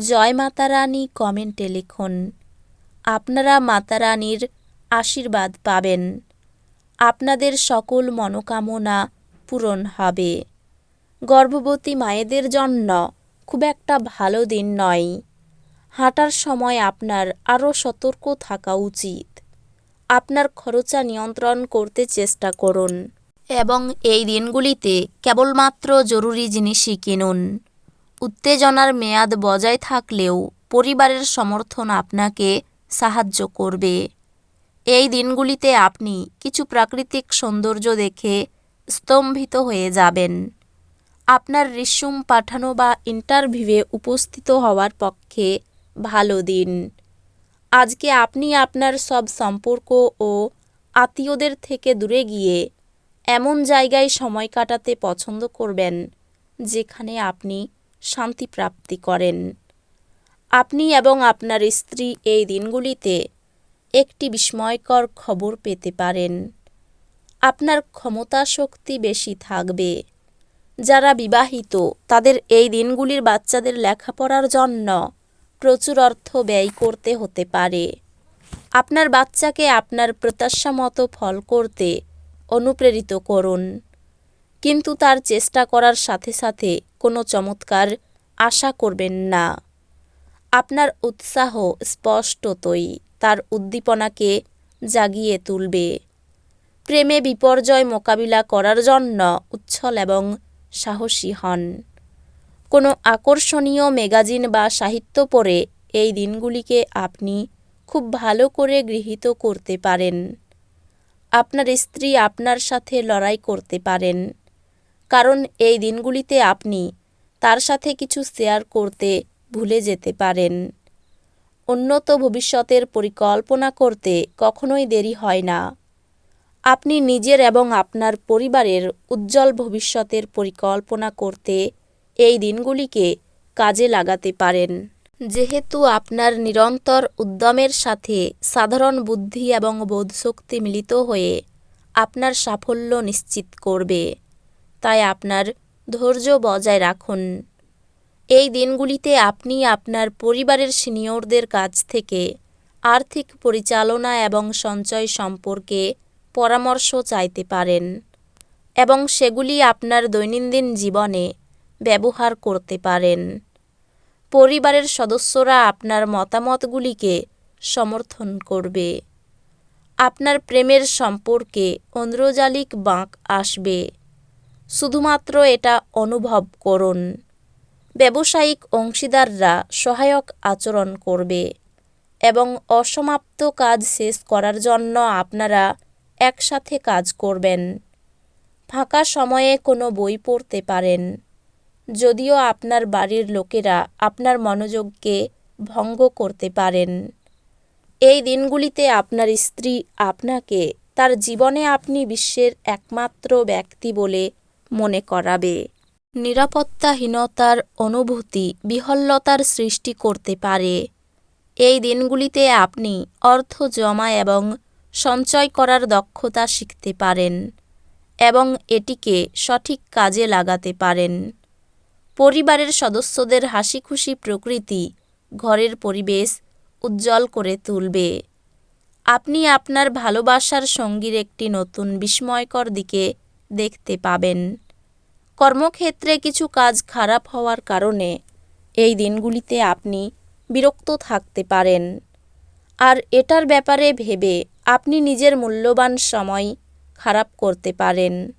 জয় মাতা রানী কমেন্টে লিখুন, আপনারা মাতা রানীর আশীর্বাদ পাবেন। আপনাদের সকল মনোকামনা পূরণ হবে। গর্ভবতী মায়েদের জন্য খুব একটা ভালো দিন নয়। হাঁটার সময় আপনার আরও সতর্ক থাকা উচিত। আপনার খরচা নিয়ন্ত্রণ করতে চেষ্টা করুন। এবং এই দিনগুলিতে কেবলমাত্র জরুরি জিনিসই কিনুন। উত্তেজনার মেয়াদ বজায় থাকলেও পরিবারের সমর্থন আপনাকে সাহায্য করবে। এই দিনগুলিতে আপনি কিছু প্রাকৃতিক সৌন্দর্য দেখে স্তম্ভিত হয়ে যাবেন। আপনার রিস্যুম পাঠানো বা ইন্টারভিউয়ে উপস্থিত হওয়ার পক্ষে ভালো দিন। আজকে আপনি আপনার সব সম্পর্ক ও আত্মীয়দের থেকে দূরে গিয়ে এমন জায়গায় সময় কাটাতে পছন্দ করবেন, যেখানে আপনি শান্তি প্রাপ্তি করেন। আপনি এবং আপনার স্ত্রী এই দিনগুলিতে একটি বিস্ময়কর খবর পেতে পারেন। আপনার ক্ষমতা শক্তি বেশি থাকবে। যারা বিবাহিত, তাদের এই দিনগুলির বাচ্চাদের লেখাপড়ার জন্য প্রচুর অর্থ ব্যয় করতে হতে পারে। আপনার বাচ্চাকে আপনার প্রত্যাশা মতো ফল করতে অনুপ্রেরিত করুন। কিন্তু তার চেষ্টা করার সাথে সাথে কোনো চমৎকার আশা করবেন না। আপনার উৎসাহ স্পষ্টতই তার উদ্দীপনাকে জাগিয়ে তুলবে। প্রেমে বিপর্যয় মোকাবিলা করার জন্য উচ্ছল এবং সাহসী হন। কোনো আকর্ষণীয় ম্যাগাজিন বা সাহিত্য পড়ে এই দিনগুলিকে আপনি খুব ভালো করে গৃহীত করতে পারেন। আপনার স্ত্রী আপনার সাথে লড়াই করতে পারেন। কারণ এই দিনগুলিতে আপনি তার সাথে কিছু শেয়ার করতে ভুলে যেতে পারেন। উন্নত ভবিষ্যতের পরিকল্পনা করতে কখনোই দেরি হয় না। আপনি নিজের এবং আপনার পরিবারের উজ্জ্বল ভবিষ্যতের পরিকল্পনা করতে এই দিনগুলিকে কাজে লাগাতে পারেন। যেহেতু আপনার নিরন্তর উদ্যমের সাথে সাধারণ বুদ্ধি এবং বোধশক্তি মিলিত হয়ে আপনার সাফল্য নিশ্চিত করবে। তাই আপনার ধৈর্য বজায় রাখুন। এই দিনগুলিতে আপনি আপনার পরিবারের সিনিয়রদের কাছ থেকে আর্থিক পরিচালনা এবং সঞ্চয় সম্পর্কে পরামর্শ চাইতে পারেন এবং সেগুলি আপনার দৈনন্দিন জীবনে ব্যবহার করতে পারেন। পরিবারের সদস্যরা আপনার মতামতগুলিকে সমর্থন করবে। আপনার প্রেমের সম্পর্কে অন্দ্রজালিক বাঁক আসবে। শুধুমাত্র এটা অনুভব করুন। ব্যবসায়িক অংশীদাররা সহায়ক আচরণ করবে এবং অসমাপ্ত কাজ শেষ করার জন্য আপনারা একসাথে কাজ করবেন। ফাঁকা সময়ে কোনো বই পড়তে পারেন। যদিও আপনার বাড়ির লোকেরা আপনার মনোযোগকে ভঙ্গ করতে পারেন। এই দিনগুলিতে আপনার স্ত্রী আপনাকে তার জীবনে আপনি বিশ্বের একমাত্র ব্যক্তি বলে মনে করাবে। নিরাপত্তাহীনতার অনুভূতি বিহল্লতার সৃষ্টি করতে পারে। এই দিনগুলিতে আপনি অর্থ জমা এবং সঞ্চয় করার দক্ষতা শিখতে পারেন এবং এটিকে সঠিক কাজে লাগাতে পারেন। পরিবারের সদস্যদের হাসিখুশি প্রকৃতি ঘরের পরিবেশ উজ্জ্বল করে তুলবে। আপনি আপনার ভালোবাসার সঙ্গীর একটি নতুন বিস্ময়কর দিকে দেখতে পাবেন। কর্মক্ষেত্রে কিছু কাজ খারাপ হওয়ার কারণে এই দিনগুলিতে আপনি বিরক্ত থাকতে পারেন। আর এটার ব্যাপারে ভেবে আপনি নিজের মূল্যবান সময় খারাপ করতে পারেন।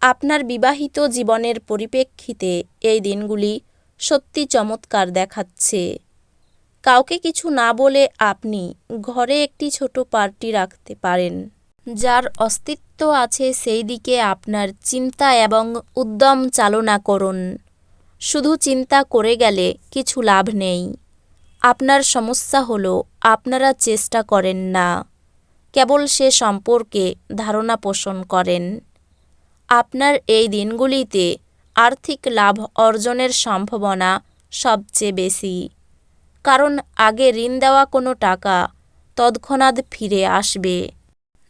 আপনার বিবাহিত জীবনের পরিপ্রেক্ষিতে এই দিনগুলি সত্যি চমৎকার দেখাচ্ছে। কাউকে কিছু না বলে আপনি ঘরে একটি ছোট পার্টি রাখতে পারেন। যার অস্তিত্ব আছে সেই দিকে আপনার চিন্তা এবং উদ্যম চালনা করুন। শুধু চিন্তা করে গেলে কিছু লাভ নেই। আপনার সমস্যা হলো আপনারা চেষ্টা করেন না। কেবল সে সম্পর্কে ধারণা পোষণ করেন। আপনার এই দিনগুলিতে আর্থিক লাভ অর্জনের সম্ভাবনা সবচেয়ে বেশি। কারণ আগে ঋণ দেওয়া কোনো টাকা তৎক্ষণাৎ ফিরে আসবে।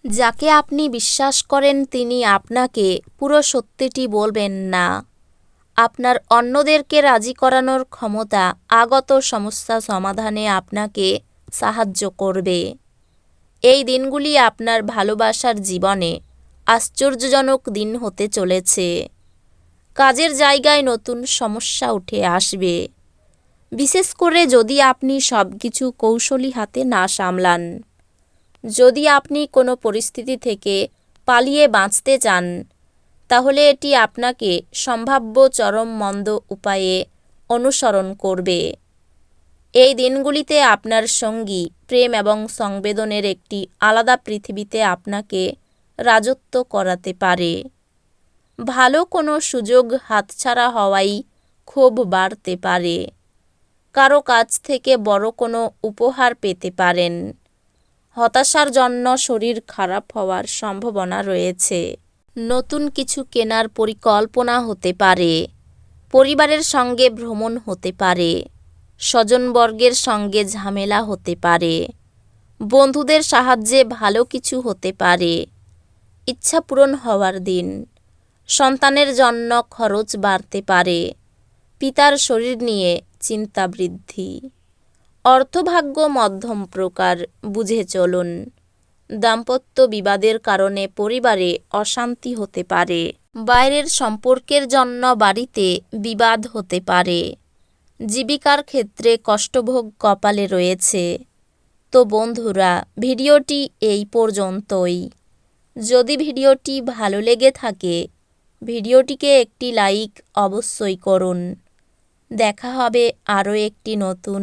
যাকে আপনি বিশ্বাস করেন তিনি আপনাকে পুরো সত্যিটি বলবেন না। আপনার অন্যদেরকে রাজি করানোর ক্ষমতা আগত সমস্যা সমাধানে আপনাকে সাহায্য করবে। এই দিনগুলি আপনার ভালোবাসার জীবনে আশ্চর্যজনক দিন হতে চলেছে। কাজের জায়গায় নতুন সমস্যা উঠে আসবে। বিশেষ করে যদি আপনি সব কিছু কৌশলী হাতে না সামলান। যদি আপনি কোনো পরিস্থিতি থেকে পালিয়ে বাঁচতে চান, তাহলে এটি আপনাকে সম্ভাব্য চরম মন্দ উপায়ে অনুসরণ করবে। এই দিনগুলিতে আপনার সঙ্গী প্রেম এবং সংবেদনের একটি আলাদা পৃথিবীতে আপনাকে রাজত্ব করাতে পারে। ভালো কোনো সুযোগ হাতছাড়া হওয়াই ক্ষোভ বাড়তে পারে। কারও কাছ থেকে বড় কোনো উপহার পেতে পারেন। হতাশার জন্য শরীর খারাপ হওয়ার সম্ভাবনা রয়েছে। নতুন কিছু কেনার পরিকল্পনা হতে পারে। পরিবারের সঙ্গে ভ্রমণ হতে পারে। স্বজনবর্গের সঙ্গে ঝামেলা হতে পারে। বন্ধুদের সাহায্যে ভালো কিছু হতে পারে। ইচ্ছা পূরণ হওয়ার দিন। সন্তানের জন্য খরচ বাড়তে পারে। পিতার শরীর নিয়ে চিন্তা বৃদ্ধি। অর্থভাগ্য মধ্যম প্রকার, বুঝে চলুন। দাম্পত্য বিবাদের কারণে পরিবারে অশান্তি হতে পারে। বাইরের সম্পর্কের জন্য বাড়িতে বিবাদ হতে পারে। জীবিকার ক্ষেত্রে কষ্টভোগ কপালে রয়েছে। তো বন্ধুরা, ভিডিওটি এই পর্যন্তই। যদি ভিডিওটি ভালো লেগে থাকে, ভিডিওটিকে একটি লাইক অবশ্যই করুন। দেখা হবে আরও একটি নতুন